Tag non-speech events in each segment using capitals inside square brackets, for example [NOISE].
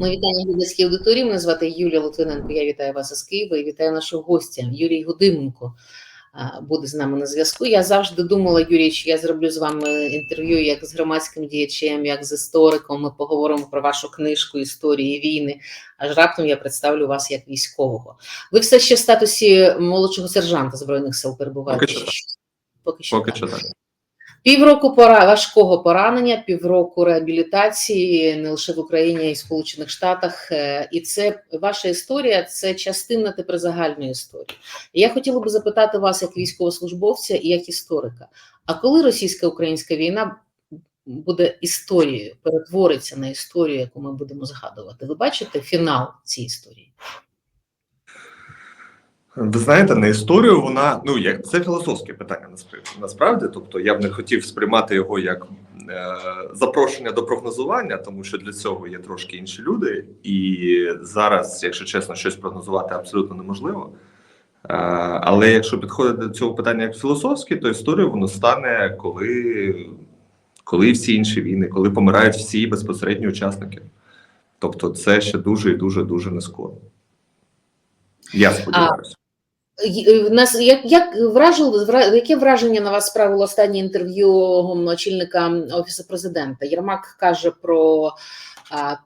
Ми вітання глядацькій аудиторії. Мене звати Юлія Литвиненко. Я вітаю вас із Києва і вітаю нашого гостя Юрій Гудименко. Буде з нами на зв'язку. Я завжди думала, Юрій, що я зроблю з вами інтерв'ю як з громадським діячем, як з істориком. Ми поговоримо про вашу книжку історії війни. Аж раптом я представлю вас як військового. Ви все ще в статусі молодшого сержанта збройних сил перебуваєте. Поки що так. Поки що Поки що так. Півроку пора важкого поранення, півроку реабілітації не лише в Україні, в Сполучених Штатах. Е, І це ваша історія, це частина тепер загальної історії. І Я хотіла би запитати вас, як військовослужбовця і як історика. А коли російсько-українська війна буде історією, перетвориться на історію, яку ми будемо згадувати? Ви бачите фінал цієї історії? Ви знаєте, на історію вона ну як це філософське питання насправді. Тобто я б не хотів сприймати його як е, запрошення до прогнозування, тому що для цього є трошки інші люди, і зараз, якщо чесно, щось прогнозувати абсолютно неможливо. Е, але якщо підходити до цього питання як філософське, то історію воно стане, коли, коли всі інші війни, коли помирають всі безпосередні учасники. Тобто, це ще дуже і дуже дуже не скоро. Я сподіваюся. Й- Нас як, як вражило яке враження на вас справило останнє інтерв'ю очільника офісу президента? Єрмак каже про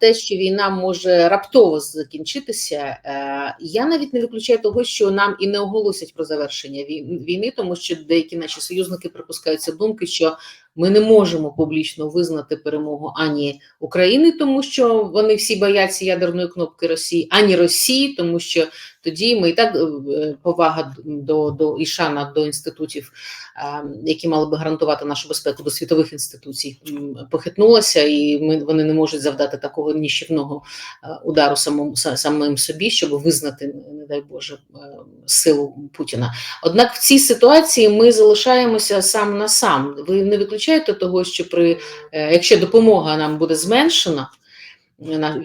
те, що війна може раптово закінчитися. Е, я навіть не виключаю того, що нам і не оголосять про завершення війни, тому що деякі наші союзники припускаються думки, що ми не можемо публічно визнати перемогу ані України, тому що вони всі бояться ядерної кнопки Росії, ані Росії, тому що тоді ми і так е, повага до, до і шана до інститутів, е, які мали би гарантувати нашу безпеку до світових інституцій, похитнулася, і ми вони не можуть завдати такого ніщівного е, удару самому самим собі, щоб визнати, не дай Боже, силу Путіна. Однак в цій ситуації ми залишаємося сам на сам. Ви не виключаєте того, що при е, якщо допомога нам буде зменшена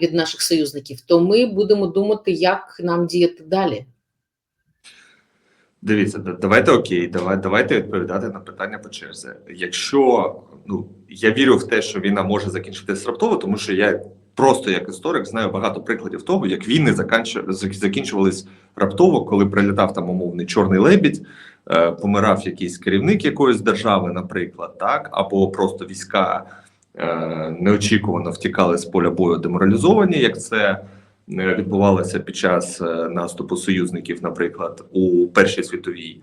від наших союзників, то ми будемо думати, як нам діяти далі. Дивіться, давайте окей, давай, давайте відповідати на питання по черзі. Якщо ну я вірю в те, що війна може закінчитися раптово, тому що я просто як історик знаю багато прикладів того, як війни закінчувались раптово, коли прилітав там умовний чорний лебідь, е, помирав якийсь керівник якоїсь держави, наприклад, так або просто війська е, неочікувано втікали з поля бою деморалізовані, як це е, відбувалося під час наступу союзників, наприклад, у Першій світовій,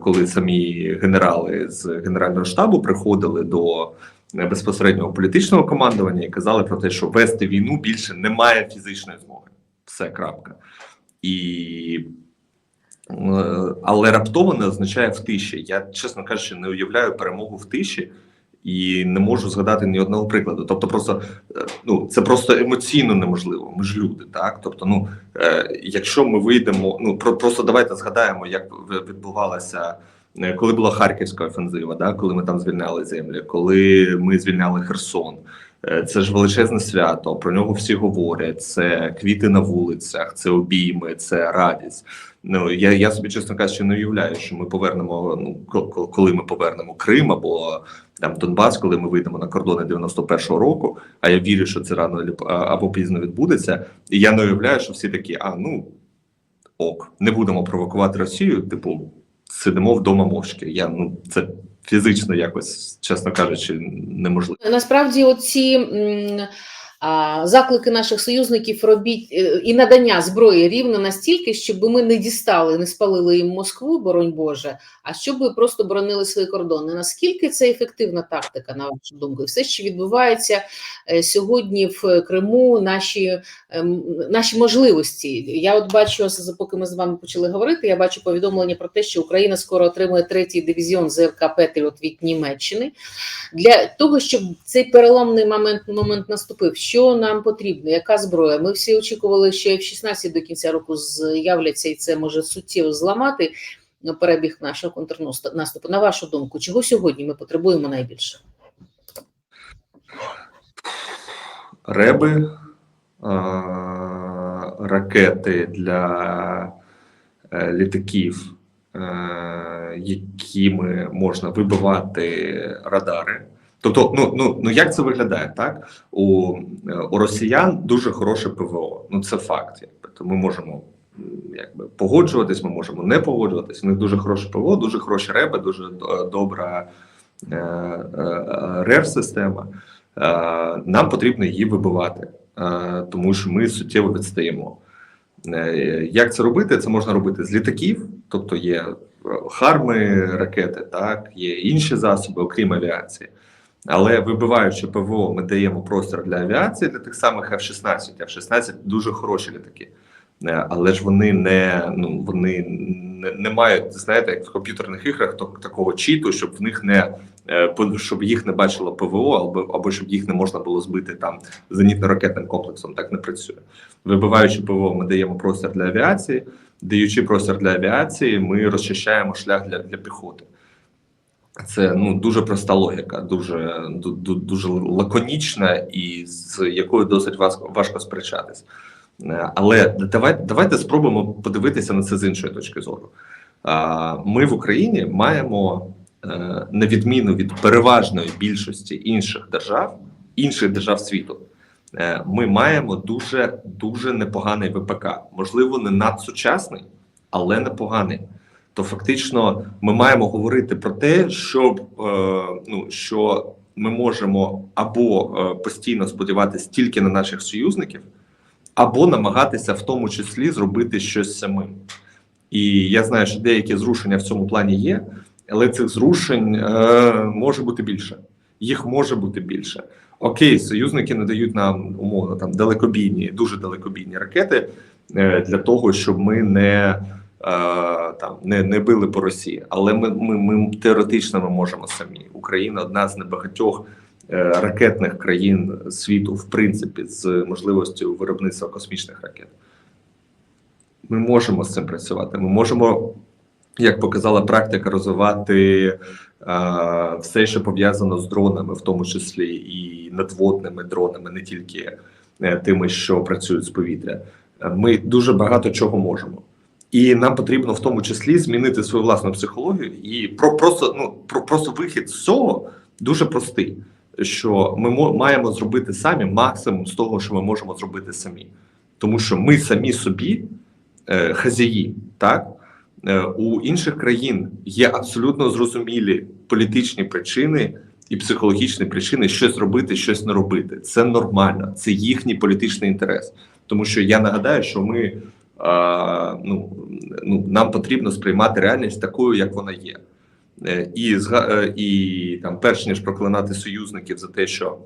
коли самі генерали з генерального штабу приходили до безпосереднього політичного командування і казали про те, що вести війну більше немає фізичної змоги. Все крапка. І але раптово не означає в тиші. Я, чесно кажучи, не уявляю перемогу в тиші і не можу згадати ні одного прикладу. Тобто, просто е, ну це просто емоційно неможливо. Ми ж люди, так тобто, ну е, якщо ми вийдемо, ну про просто давайте згадаємо, як відбувалася. е, Коли була Харківська офензива, да, коли ми там звільняли землі, коли ми звільняли Херсон, Е, це ж величезне свято. Про нього всі говорять. Це квіти на вулицях, це обійми, це радість. Ну я, я собі чесно кажучи, не уявляю, що ми повернемо. Ну ко- ко- коли ми повернемо Крим або там Донбас, коли ми вийдемо на кордони 91-го року. А я вірю, що це рано або пізно відбудеться. І я не уявляю, що всі такі, а ну ок, не будемо провокувати Росію. Типу, сидимо вдома мовчки. Я ну це фізично якось, чесно кажучи, неможливо. Насправді, оці заклики наших союзників робіть е, і надання зброї рівно настільки, щоб ми не дістали, не спалили їм Москву, боронь Боже, а щоб просто боронили свої кордони. Наскільки це ефективна тактика, на вашу думку? Все, що відбувається е, сьогодні в Криму, наші, ем, наші можливості. Я от бачу, поки ми з вами почали говорити, я бачу повідомлення про те, що Україна скоро отримує третій дивізіон ЗРК Петріот від Німеччини. Для того, щоб цей переломний момент, момент наступив, що нам потрібно? Яка зброя? Ми всі очікували, що F-16 до кінця року з'являться, і це може суттєво зламати ну, перебіг нашого контрнаступу. На вашу думку, чого сьогодні ми потребуємо найбільше? реби, ракети для е, літаків, е, якими можна вибивати радари. Тобто, ну ну ну як це виглядає? Так у, е, у росіян дуже хороше ПВО. Ну це факт. Якби. То ми можемо якби погоджуватись, ми можемо не погоджуватись. У них дуже хороше ПВО, дуже хороші реби, дуже добра е, е, рер-система. Е, нам потрібно її вибивати, е, тому що ми суттєво відстаємо. Е, Як це робити? Це можна робити з літаків, тобто є е, харми, ракети, так є інші засоби, окрім авіації. Але вибиваючи ПВО, ми даємо простір для авіації для тих самих F-16. F-16 дуже хороші літаки. Е, Але ж вони не ну вони не, не мають, знаєте, як в комп'ютерних іграх то, такого чіту, щоб в них не е, щоб їх не бачило ПВО, або або щоб їх не можна було збити там зенітно-ракетним комплексом. Так не працює. Вибиваючи ПВО, ми даємо простір для авіації. Даючи простір для авіації, ми розчищаємо шлях для, для піхоти. Це ну дуже проста логіка, дуже ду- ду- дуже лаконічна і з якою досить важко, важко сперечатись. Е, Але давайте, давайте спробуємо подивитися на це з іншої точки зору. Ми в Україні маємо, е, на відміну від переважної більшості інших держав, інших держав світу, е, ми маємо дуже дуже непоганий ВПК. Можливо, не надсучасний, але непоганий. То фактично ми маємо говорити про те, щоб е, ну що ми можемо або е, постійно сподіватися тільки на наших союзників, або намагатися в тому числі зробити щось самим. І я знаю, що деякі зрушення в цьому плані є, але цих зрушень е, може бути більше. Їх може бути більше. Окей, союзники надають нам умовно там далекобійні, дуже далекобійні ракети е, для того, щоб ми не, там не, не били по Росії. Але ми, ми, ми теоретично ми можемо самі. Україна одна з небагатьох е, ракетних країн світу, в принципі, з можливістю виробництва космічних ракет. Ми можемо з цим працювати. Ми можемо, як показала практика, розвивати е, все, що пов'язано з дронами, в тому числі і надводними дронами, не тільки е, тими, що працюють з повітря. Е, Ми дуже багато чого можемо. І нам потрібно в тому числі змінити свою власну психологію і про просто ну про просто вихід з цього дуже простий. Що ми маємо зробити самі максимум з того, що ми можемо зробити самі, тому що ми самі собі е, хазяї, так Е, у інших країн є абсолютно зрозумілі політичні причини і психологічні причини щось робити, щось не робити. Це нормально, це їхній політичний інтерес. Тому що я нагадаю, що ми ну, ну нам потрібно сприймати реальність такою, як вона є. Е, І е, і там, перш ніж проклинати союзників за те, що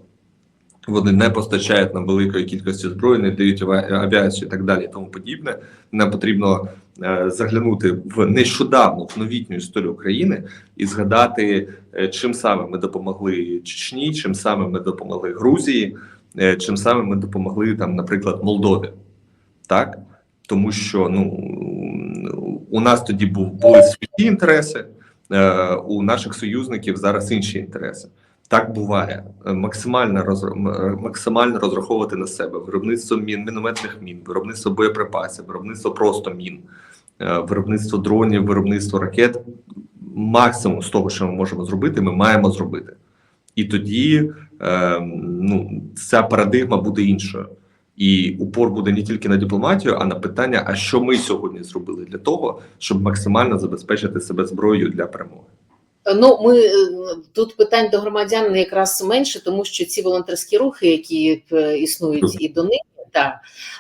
вони не постачають нам великої кількості зброї, не дають авіацію і так далі, і тому подібне. Нам потрібно е, заглянути в нещодавну в новітню історію України і згадати, чим саме ми допомогли Чечні, чим саме ми допомогли Грузії, чим саме ми допомогли там, наприклад, Молдові. Так тому що ну у нас тоді був були свої інтереси, е, у наших союзників зараз інші інтереси. Так буває максимально роз, е, максимально розраховувати на себе виробництво мін, мінометних мін, виробництво боєприпасів, виробництво просто мін, е, виробництво дронів, виробництво ракет. Максимум з того, що ми можемо зробити, ми маємо зробити. І тоді е, ну, ця парадигма буде іншою. І упор буде не тільки на дипломатію, а на питання: а що ми сьогодні зробили для того, щоб максимально забезпечити себе зброєю для перемоги. Ну, ми е, тут питань до громадян якраз менше, тому що ці волонтерські рухи, які е, існують і до них, так,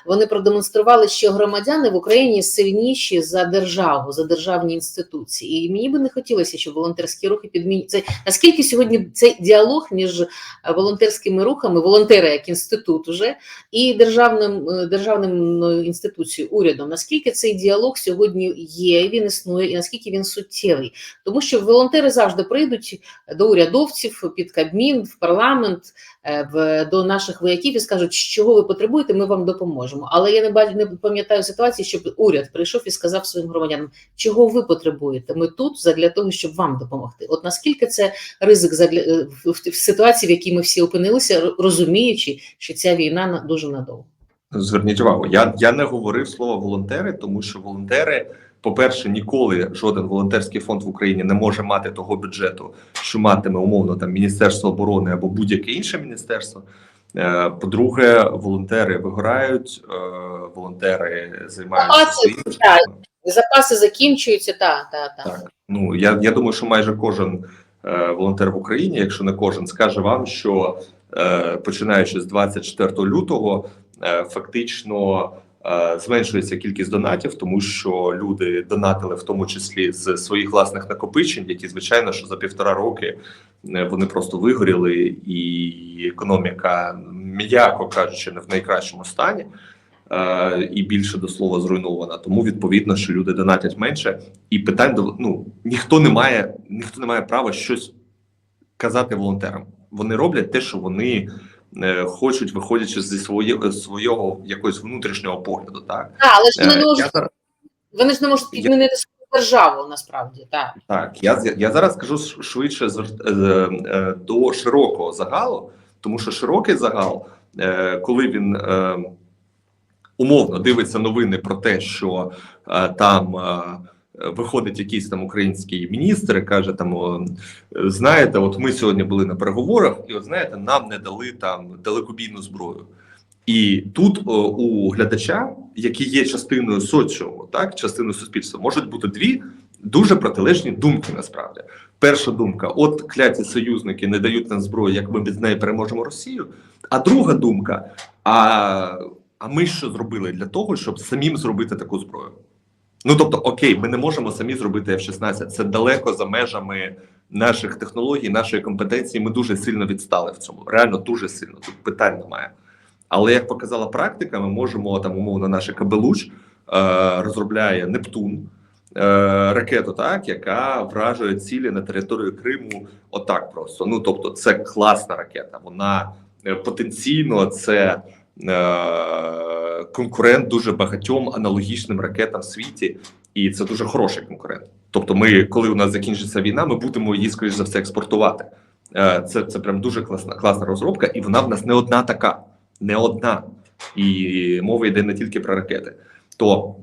вони продемонстрували, що громадяни в Україні сильніші за державу, за державні інституції. І мені би не хотілося, щоб волонтерські рухи підмінюють. Це наскільки сьогодні цей діалог між е, волонтерськими рухами, волонтери як інститут уже і державним е, державним е, інституцією, урядом, наскільки цей діалог сьогодні є, він існує, і наскільки він суттєвий? Тому що волонтери завжди прийдуть до урядовців під Кабмін, в парламент, е, в до наших вояків і скажуть, чого ви потребуєте, ми вам допоможемо. Але я не бачу, не пам'ятаю ситуації, щоб уряд прийшов і сказав своїм громадянам, чого ви потребуєте. Ми тут задля того, щоб вам допомогти. От наскільки це ризик задля е, в ситуації, в якій ми всі опинилися, розуміючи, що ця війна на- дуже надовго. Зверніть увагу, я, я не говорив слово волонтери, тому що волонтери по-перше, ніколи жоден волонтерський фонд в Україні не може мати того бюджету, що матиме умовно там Міністерство оборони або будь-яке інше міністерство. Е, По-друге, волонтери вигорають, е, волонтери займаються Запаси. Запаси закінчуються, Та, та, та. Так. Ну я, я думаю, що майже кожен е, волонтер в Україні, якщо не кожен, скаже вам, що починаючи з 24 лютого, фактично зменшується кількість донатів, тому що люди донатили в тому числі з своїх власних накопичень, які звичайно що за півтора роки е, вони просто вигоріли, і економіка, м'яко кажучи, не в найкращому стані. е, І більше до слова зруйнована, тому відповідно, що люди донатять менше, і питань до ну ніхто не має, ніхто не має права щось казати волонтерам. Вони роблять те, що вони е, хочуть, виходячи зі своє, свого якогось внутрішнього погляду. Так Так, але ж вони Е, не можуть, зараз вони ж не можуть я- підмінити свою державу, насправді, так. Так, я, з- я зараз скажу швидше з- е, е, до широкого загалу, тому що широкий загал, е, коли він е, умовно дивиться новини про те, що е, там е, виходить якийсь там український міністр і каже: там знаєте, от ми сьогодні були на переговорах, і от знаєте, нам не дали там далекобійну зброю. І тут о, у глядача, який є частиною соціуму, так частиною суспільства, можуть бути дві дуже протилежні думки. Насправді, перша думка: от кляті союзники не дають нам зброю, як ми без неї переможемо Росію. А друга думка: а, а ми що зробили для того, щоб самим зробити таку зброю? Ну тобто, окей, ми не можемо самі зробити F-16. Це далеко за межами наших технологій, нашої компетенції. Ми дуже сильно відстали в цьому. Реально дуже сильно. Тут питань немає. Але як показала практика, ми можемо там умовно наше КБЛУЧ е, розробляє Нептун. е, Ракету, так яка вражує цілі на територію Криму, отак просто. Ну тобто, це класна ракета. Вона е, потенційно це е, конкурент дуже багатьом аналогічним ракетам в світі, і це дуже хороший конкурент. Тобто, ми, коли у нас закінчиться війна, ми будемо її скоріш за все експортувати. Е, Це, це прям дуже класна, класна розробка, і вона в нас не одна така, не одна. І мова йде не тільки про ракети. То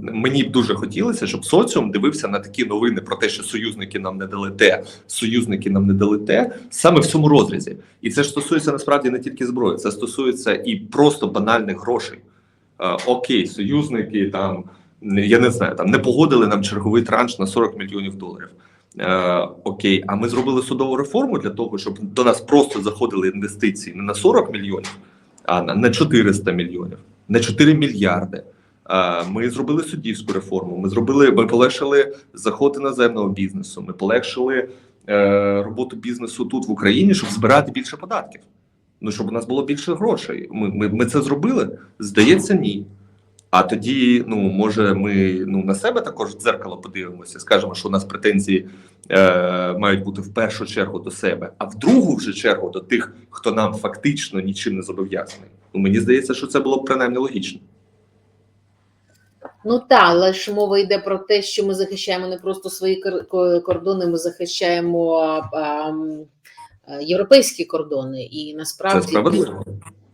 мені б дуже хотілося, щоб соціум дивився на такі новини про те, що союзники нам не дали те, союзники нам не дали те, саме в цьому розрізі. І це ж стосується насправді не тільки зброї, це стосується і просто банальних грошей. Е, окей, союзники там я не знаю, там не погодили нам черговий транш на 40 мільйонів доларів. Е, окей, а ми зробили судову реформу для того, щоб до нас просто заходили інвестиції не на 40 мільйонів, а на 400 мільйонів, на 4 мільярди. Е, ми зробили суддівську реформу. Ми зробили, ми полегшили заход іноземного бізнесу. Ми полегшили е, роботу бізнесу тут в Україні, щоб збирати більше податків. Ну щоб у нас було більше грошей. Ми, ми, ми це зробили? Здається, ні. А тоді, ну може, ми ну на себе також в дзеркало подивимося, скажемо, що у нас претензії е, мають бути в першу чергу до себе, а в другу вже чергу до тих, хто нам фактично нічим не зобов'язаний. Ну мені здається, що це було б принаймні логічно. Ну так, але ж мова йде про те, що ми захищаємо не просто свої кордони, ми захищаємо а, м, е, європейські кордони. І Це насправді справедливо.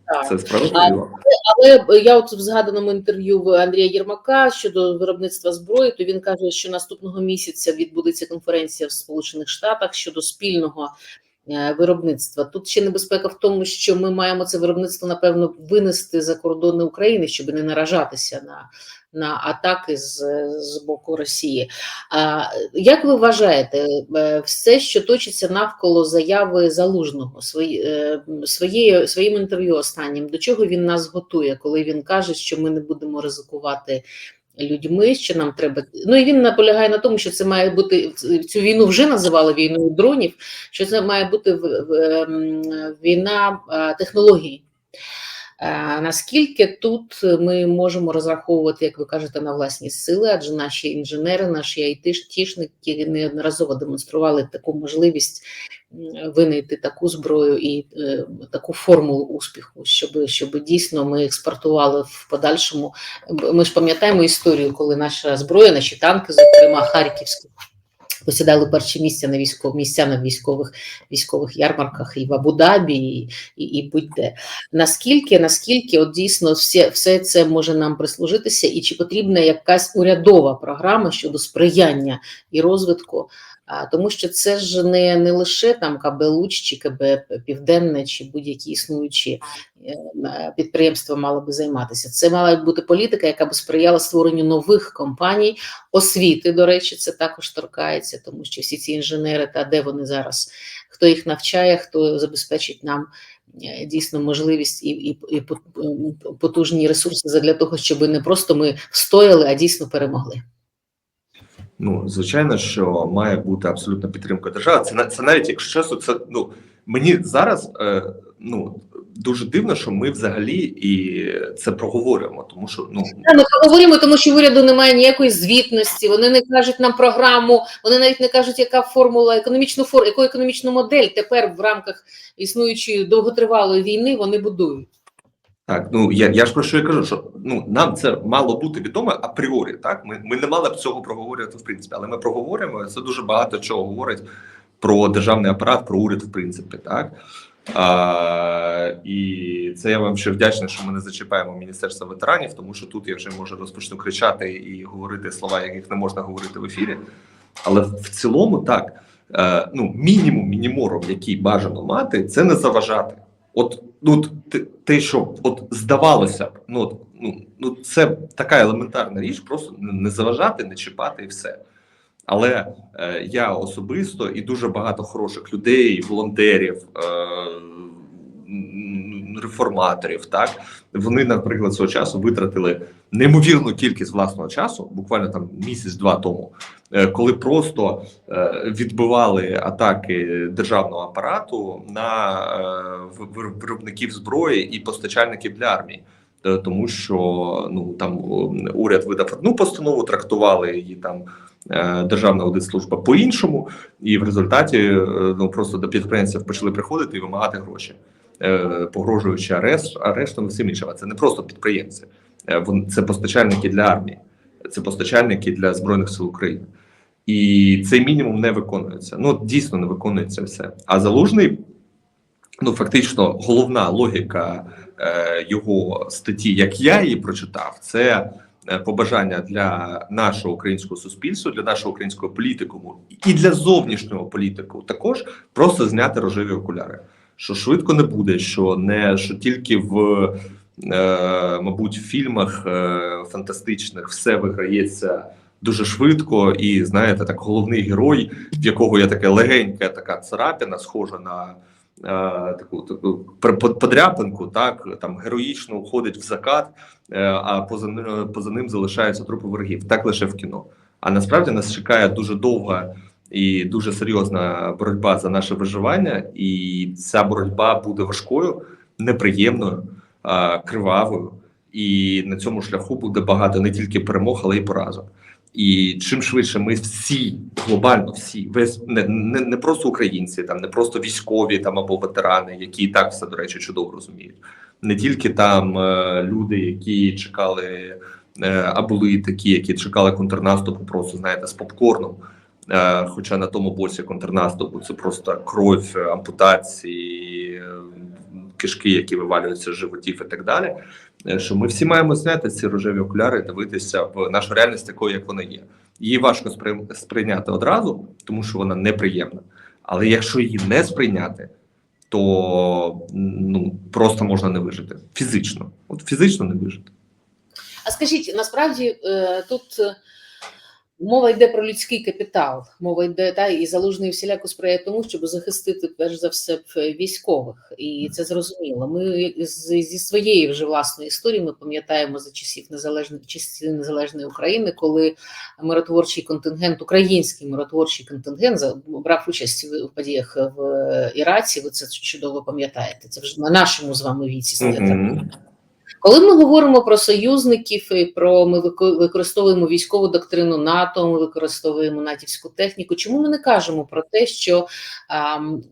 Так. Це справедливо. Але я от в згаданому інтерв'ю в Андрія Єрмака щодо виробництва зброї, то він каже, що наступного місяця відбудеться конференція в Сполучених Штатах щодо спільного виробництва. Тут ще небезпека в тому, що ми маємо це виробництво напевно винести за кордони України, щоб не наражатися на. На атаки з, з боку Росії. А як ви вважаєте, е, все, що точиться навколо заяви залужного свої, е, своєю своїм інтерв'ю останнім, до чого він нас готує, коли він каже, що ми не будемо ризикувати людьми, що нам треба. Ну і він наполягає на тому, що це має бути цю війну вже називали війною дронів. Що це має бути ем, війна е, технологій. Е, Наскільки тут ми можемо розраховувати, як ви кажете, на власні сили, адже наші інженери, наші айтішники неодноразово демонстрували таку можливість винайти таку зброю і е, таку формулу успіху, щоб, щоб дійсно ми експортували в подальшому. Ми ж пам'ятаємо історію, коли наша зброя, наші танки, зокрема харківські, посідали перші місця на військов, місця на військових військових ярмарках і в Абу-Дабі, і, і, і будь-де. Наскільки, наскільки от дійсно все, все це може нам прислужитися, і чи потрібна якась урядова програма щодо сприяння і розвитку? А, тому що це ж не, не лише там КБ Луч чи КБ Південне, чи будь-які існуючі е, підприємства мали би займатися. Це мала б бути політика, яка б сприяла створенню нових компаній, освіти, до речі, це також торкається, тому що всі ці інженери, та де вони зараз, хто їх навчає, хто забезпечить нам е, дійсно можливість і, і, і потужні ресурси для того, щоб не просто ми встояли, а дійсно перемогли. Ну, звичайно, що має бути абсолютна підтримка держави. Це це навіть якщо чесно, це ну мені зараз е, ну дуже дивно, що ми взагалі і це проговорюємо, тому що ну Ми поговоримо, тому що в уряду немає ніякої звітності. Вони не кажуть нам програму, вони навіть не кажуть, яка формула економічну фор, яку економічну модель тепер в рамках існуючої довготривалої війни вони будують. Так, ну я, я ж про що я кажу, що ну нам це мало бути відомо апріорі. Так, ми, ми не мали б цього проговорювати в принципі, але ми проговорюємо. Це дуже багато чого говорить про державний апарат, про уряд, в принципі, так. А, і це я вам ще вдячний, що ми не зачіпаємо міністерство ветеранів, тому що тут я вже можу розпочну кричати і говорити слова, яких не можна говорити в ефірі. Але в цілому так, е, ну мінімум мінімором, який бажано мати, це не заважати. От ну те, те, що от здавалося б, ну от, ну ну це така елементарна річ, просто не заважати, не чіпати і все. Але е, я особисто і дуже багато хороших людей, волонтерів, е, реформаторів, так вони, наприклад, свого часу витратили неймовірну кількість власного часу, буквально там місяць-два тому, коли просто е, відбивали атаки державного апарату на е, виробників зброї і постачальників для армії. Е, Тому що ну там уряд видав одну постанову, трактували її там е, Державна аудитслужба по-іншому, і в результаті е, ну просто до підприємців почали приходити і вимагати гроші, е, погрожуючи арешт, арештом і всім іншим. Це не просто підприємці, Е, це постачальники для армії, це постачальники для збройних сил України. І цей мінімум не виконується. Ну дійсно не виконується все. А залужний, ну фактично, головна логіка е, його статті, як я її прочитав, це е, побажання для нашого українського суспільства, для нашого українського політикуму і для зовнішнього політику також просто зняти рожеві окуляри. Що швидко не буде, що не що тільки в мабуть в фільмах е, фантастичних все виграється дуже швидко, і знаєте, так головний герой, в якого є таке легенька така царапина, схожа на е, таку таку подряпинку, так там героїчно уходить в закат, е, а поза поза ним залишаються трупи ворогів. Так лише в кіно. А насправді нас чекає дуже довга і дуже серйозна боротьба за наше виживання, і ця боротьба буде важкою, неприємною, е, кривавою. І на цьому шляху буде багато не тільки перемог, але й поразок. І чим швидше ми всі глобально всі, весь не, не, не просто українці, там не просто військові там або ветерани, які і так все до речі чудово розуміють, не тільки там е, люди, які чекали, е, а були такі, які чекали контрнаступу, просто знаєте, з попкорном. Е, хоча на тому боці контрнаступу це просто кров, е, ампутації, е, кишки, які вивалюються з животів і так далі. Е, Що ми всі маємо зняти ці рожеві окуляри дивитися в нашу реальність такою, як вона є. Її важко сприйняти одразу, тому що вона неприємна. Але якщо її не сприйняти, то ну просто можна не вижити фізично. От фізично не вижити. А скажіть, насправді е, тут мова йде про людський капітал, мова йде та і залужний всіляко сприяє тому, щоб захистити перш за все військових, і це зрозуміло. Ми зі своєї вже власної історії ми пам'ятаємо за часів незалежної часів незалежної України, коли миротворчий контингент, український миротворчий контингент брав участь в подіях в Іраці. Ви це чудово пам'ятаєте. Це вже на нашому з вами віці. Мгм. Коли ми говоримо про союзників і про ми використовуємо військову доктрину НАТО, ми використовуємо натівську техніку. Чому ми не кажемо про те, що ам,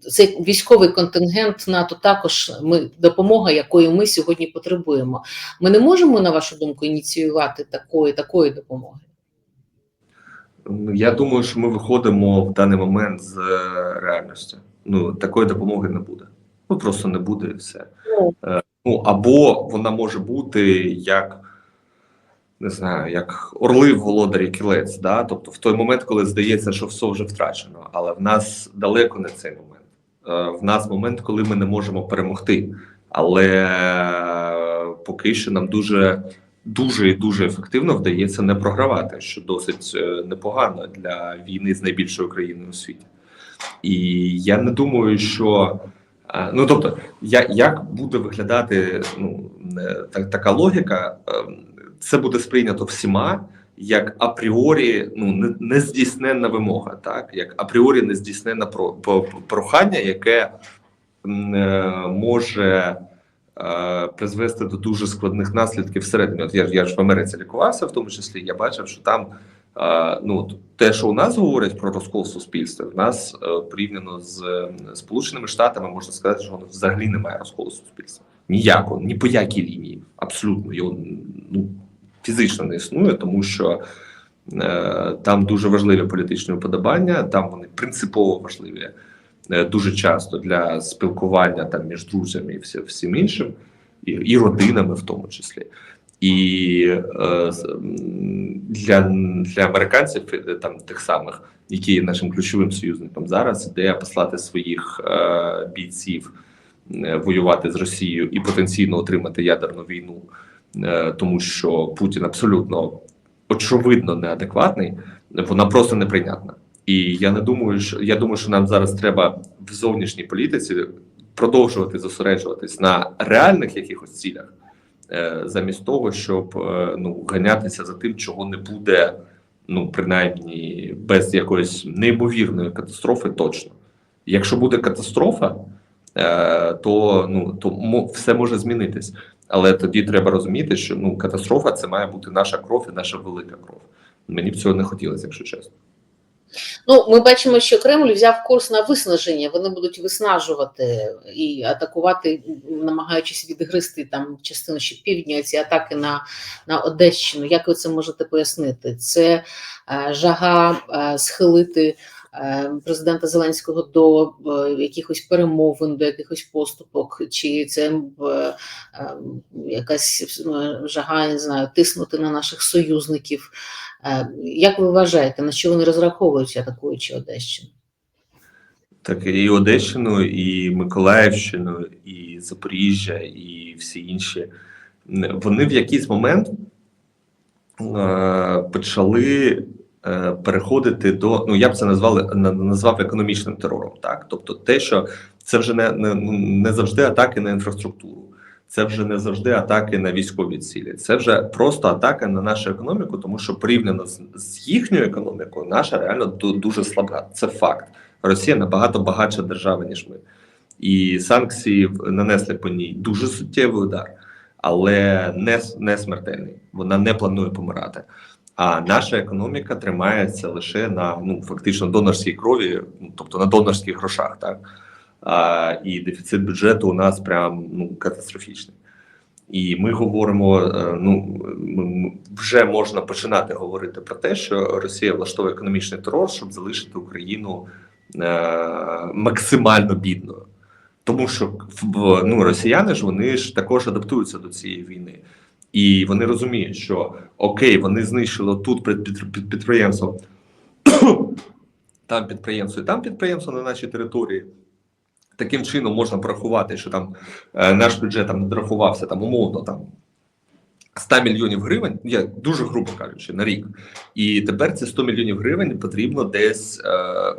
цей військовий контингент НАТО також ми допомога, якої ми сьогодні потребуємо? Ми не можемо, на вашу думку, ініціювати такої такої допомоги. Ну, Я думаю, що ми виходимо в даний момент з е, реальності. Ну, такої допомоги не буде. Ну просто не буде і все. Ну. Або вона може бути як не знаю, як орли в володарі кілець. Да? Тобто, в той момент, коли здається, що все вже втрачено, але в нас далеко не цей момент. Е, В нас момент, коли ми не можемо перемогти. Але поки що нам дуже дуже і дуже ефективно вдається не програвати, що досить е, непогано для війни з найбільшою країною у світі. І я не думаю, що ну тобто, я, як буде виглядати ну, е, так, така логіка, е, це буде сприйнято всіма як апріорі ну, нездійсненна вимога, так як апріорі нездійсненне прохання, яке е, може е, призвести до дуже складних наслідків всередині. От я, я ж в Америці лікувався, в тому числі я бачив, що там ну те, що у нас говорять про розкол суспільства, в нас е, порівняно з Сполученими Штатами можна сказати, що взагалі немає розколу суспільства. Ніякого, ні по якій лінії. Абсолютно його ну фізично не існує, тому що е, там дуже важливі політичні уподобання, там вони принципово важливі е, дуже часто для спілкування там між друзями і всі, всім іншим, і, і родинами в тому числі. І е, для, для американців, е, там тих самих, які є нашим ключовим союзником зараз, ідея послати своїх е, бійців е, воювати з Росією і потенційно отримати ядерну війну, е, тому що Путін абсолютно очевидно неадекватний, вона просто неприйнятна. І я не думаю, що я думаю, що нам зараз треба в зовнішній політиці продовжувати зосереджуватись на реальних якихось цілях, замість того, щоб е, ну ганятися за тим, чого не буде, ну принаймні без якоїсь неймовірної катастрофи, точно. Якщо буде катастрофа, е, то ну то все може змінитись. Але тоді треба розуміти, що ну катастрофа це має бути наша кров і наша велика кров. Мені б цього не хотілося, якщо чесно. Ну, ми бачимо, що Кремль взяв курс на виснаження. Вони будуть виснажувати і атакувати, намагаючись відгризти там частину ще півдня. Ці атаки на, на Одещину. Як ви це можете пояснити? Це е, жага е, схилити е, президента Зеленського до е, якихось перемовин, до якихось поступок, чи це е, якась жага, не знаю, тиснути на наших союзників. Як ви вважаєте, на що вони розраховують, атакуючи Одещину? Так і Одещину, і Миколаївщину, і Запоріжжя, і всі інші. Вони в якийсь момент почали е, переходити до ну я б це назвали на- назвав економічним терором. Так, тобто, те, що це вже не, не, не завжди атаки на інфраструктуру, це вже не завжди атаки на військові цілі. Це вже просто атака на нашу економіку, тому що порівняно з, їхньою економікою, наша реально дуже слабка. Це факт. Росія набагато багатша держава, ніж ми. І санкції нанесли по ній дуже суттєвий удар, але не, не смертельний. Вона не планує помирати. А наша економіка тримається лише на ну фактично донорській крові, ну, тобто на донорських грошах, так а, і дефіцит бюджету у нас прям ну катастрофічний. І ми говоримо: е, ну вже можна починати говорити про те, що Росія влаштовує економічний терор, щоб залишити Україну е, максимально бідною. Тому що ну, росіяни ж вони ж також адаптуються до цієї війни, і вони розуміють, що окей, вони знищили тут під, під, під підприємство, [COUGHS] там підприємство, і там підприємство на нашій території. Таким чином можна порахувати, що там е, наш бюджет там надрахувався там умовно там 100 мільйонів гривень, я дуже грубо кажучи, на рік. І тепер ці 100 мільйонів гривень потрібно десь е,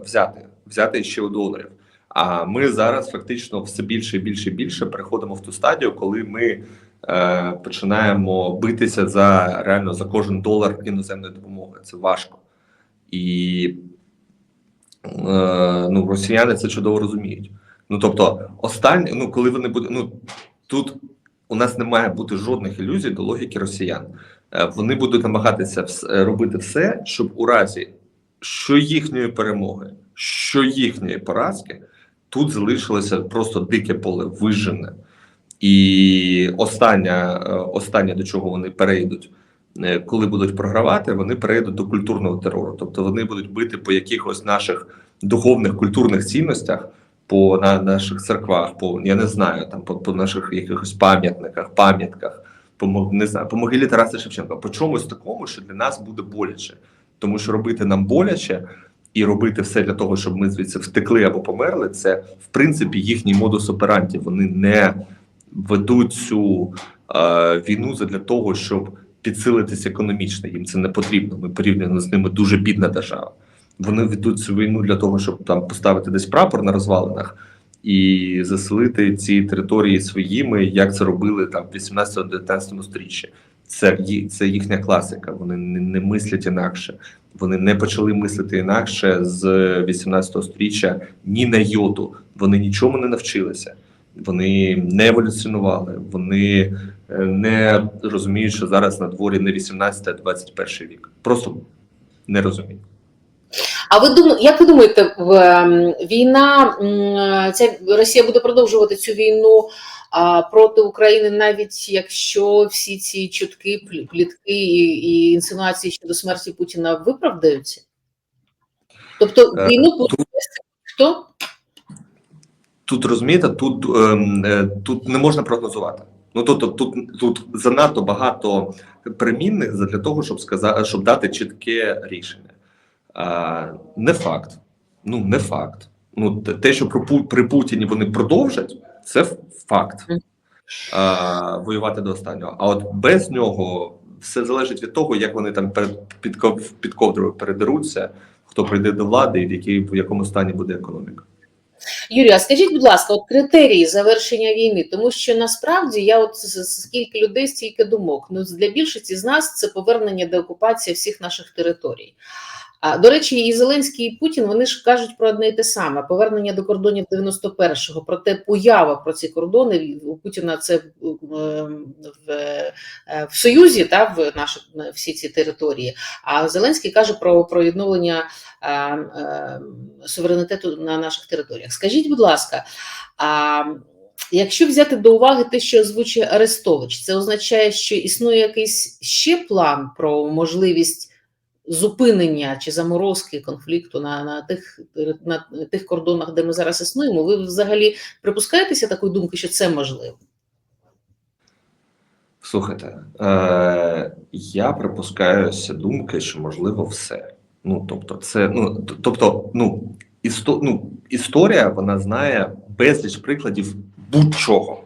взяти, взяти ще у донорів. А ми зараз фактично все більше і більше і більше переходимо в ту стадію, коли ми е, починаємо битися за реально за кожен долар іноземної допомоги. Це важко. І е, ну, росіяни це чудово розуміють. Ну тобто, останнє, ну коли вони будуть, ну тут у нас не має бути жодних ілюзій до логіки росіян. Е, Вони будуть намагатися е, робити все, щоб у разі що їхньої перемоги, що їхньої поразки, тут залишилося просто дике поле вижене. І останнє, е, останнє, до чого вони перейдуть, коли будуть програвати, вони перейдуть до культурного терору. Тобто вони будуть бити по якихось наших духовних культурних цінностях, по на наших церквах, по я не знаю, там по, по наших якихось пам'ятниках, пам'ятках, по не знаю, по могилі Тараса Шевченка, по чомусь такому, що для нас буде боляче, тому що робити нам боляче. І робити все для того, щоб ми звідси втекли або померли, це в принципі їхній модус операнді. Вони не ведуть цю е, війну для того, щоб підсилитися економічно. Їм це не потрібно. Ми порівняно з ними дуже бідна держава. Вони ведуть цю війну для того, щоб там поставити десь прапор на розвалинах і заселити ці території своїми, як це робили там в 18-19 сторіччі. Це це їхня класика. Вони не, не мислять інакше. Вони не почали мислити інакше з 18 сторіччя ні на йоту. Вони нічому не навчилися. Вони не еволюціонували. Вони е, не розуміють, що зараз на дворі не 18, а 21 вік. Просто не розуміють. А ви думаєте, як ви думаєте, ем, війна ця Росія буде продовжувати цю війну проти України, навіть якщо всі ці чутки, плі- плітки і, і інсинуації щодо смерті Путіна виправдаються? Тобто Е, війну буде хто? Тут розумієте, тут, ем, е, тут не можна прогнозувати. Ну тобто, тут, тут занадто багато примінних для того, щоб сказати, щоб дати чітке рішення. А, не факт. Ну не факт. Ну те- що при Путіні вони продовжать, це факт. А, воювати до останнього. А от без нього все залежить від того, як вони там перед під, під ковдрою передеруться, хто прийде до влади і в якій в якому стані буде економіка. Юрій, а скажіть, будь ласка, от критерії завершення війни, тому що насправді я от скільки людей, стільки думок. Ну для більшості з нас це повернення до окупації всіх наших територій. А до речі, і Зеленський, і Путін вони ж кажуть про одне і те саме: повернення до кордонів 91-го. Проте поява про ці кордони у Путіна це в, е, в Союзі та в наших на всі ці території. А Зеленський каже про, про відновлення е, е, суверенітету на наших територіях. Скажіть, будь ласка, а якщо взяти до уваги те, що озвучує Арестович, це означає, що існує якийсь ще план про можливість зупинення чи заморозки конфлікту на, на, тих, на тих кордонах, де ми зараз існуємо? Ви взагалі припускаєтеся такої думки, що це можливо? Слухайте, е, я припускаюся думки, що можливо все. Ну тобто, це ну тобто, ну істо, ну історія вона знає безліч прикладів будь-чого.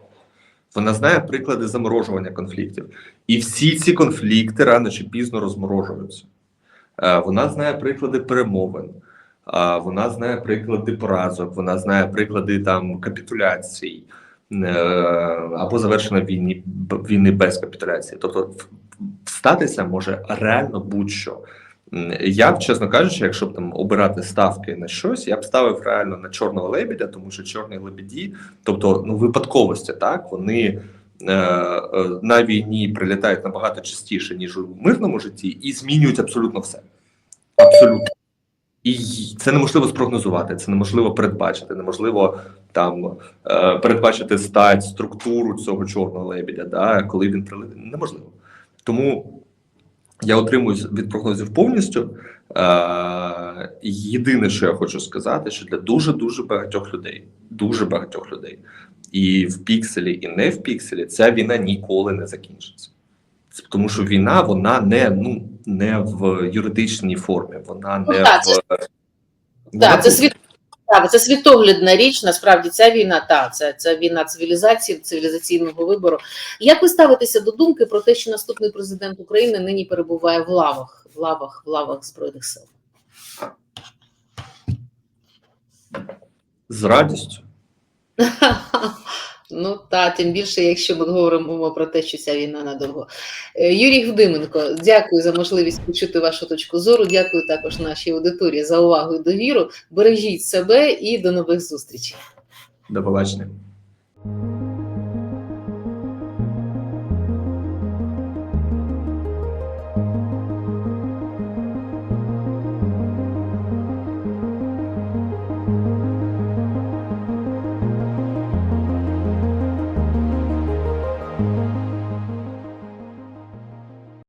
Вона знає приклади заморожування конфліктів, і всі ці конфлікти рано чи пізно розморожуються. Е, вона знає приклади перемовин, е, вона знає приклади поразок, вона знає приклади там капітуляцій е, або завершення війни, війни без капітуляції. Тобто статися може реально будь-що. Я чесно кажучи, якщо б там обирати ставки на щось, я б ставив реально на чорного лебедя, тому що чорні лебеді, тобто ну випадковості, так вони е, е, на війні прилітають набагато частіше, ніж у мирному житті, і змінюють абсолютно все. Абсолютно. І це неможливо спрогнозувати, це неможливо передбачити, неможливо там е, передбачити стать, структуру цього чорного лебедя, да, коли він прилетить. Неможливо. Тому я отримуюсь від прогнозів повністю. Е, єдине, що я хочу сказати, що для дуже дуже багатьох людей, дуже багатьох людей, і в пікселі, і не в пікселі, ця війна ніколи не закінчиться. Тому що війна, вона не ну не в юридичній формі, вона не Ну, так, це в вона Так, це світ. Так, це світоглядна річ. Насправді ця війна, та це, це війна цивілізації, цивілізаційного вибору. Як ви ставитеся до думки про те, що наступний президент України нині перебуває в лавах, в лавах, в лавах збройних сил? з радістю. [LAUGHS] Ну та тим більше, якщо ми говоримо про те, що ця війна надовго. Е, Юрій Гудименко, дякую за можливість почути вашу точку зору. Дякую також нашій аудиторії за увагу і довіру. Бережіть себе і до нових зустрічей. До побачення.